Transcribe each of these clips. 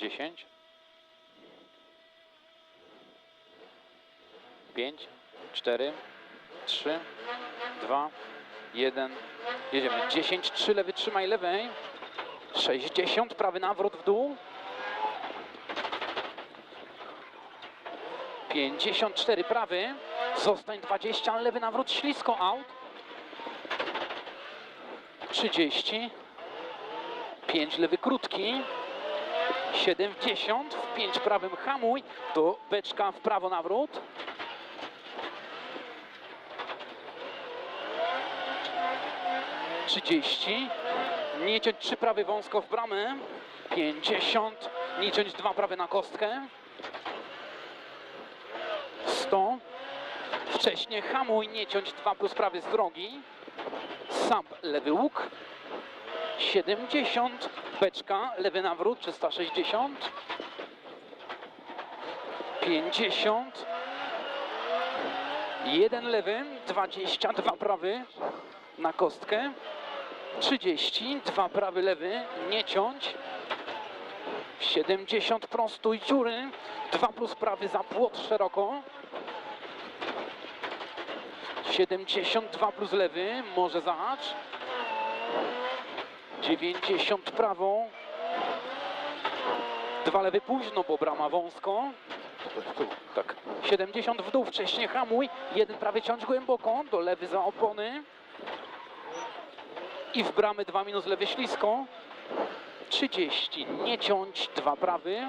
10. 5, 4, 3, 2, 1. Jedziemy. 10, 3, lewy, trzymaj lewej. 60, prawy nawrót w dół. 54, prawy. Zostań 20, lewy nawrót, ślisko out. 30. 5 lewy krótki. 70, w 5 prawym hamuj, to beczka w prawo nawrót. Trzydzieści, nie ciąć trzy prawy wąsko w bramę, pięćdziesiąt, nie ciąć dwa prawe na kostkę, sto, wcześniej hamuj, nie ciąć dwa plus prawy z drogi, sam lewy łuk, 70, beczka, lewy nawrót, 360, 50, jeden lewy, 22 prawy na kostkę, 30, dwa prawy lewy, nie ciąć, 70 prostuj dziury, 2 plus prawy za płot szeroko, 72 plus lewy, może zahacz, 90 prawą. Dwa lewy późno, bo brama wąsko. Tak. 70 w dół, wcześniej hamuj. Jeden prawy ciąć głęboko, do lewy za opony. I w bramy 2 minus lewy ślisko. 30, nie ciąć, dwa prawy.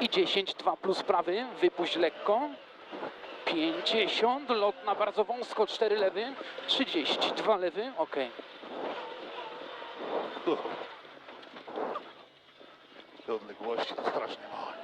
I 10, 2 plus prawy, wypuść lekko. 50, lot na bardzo wąsko, 4 lewy. 30, 2 lewy, ok. Добре, гвоздь, страшний вогонь.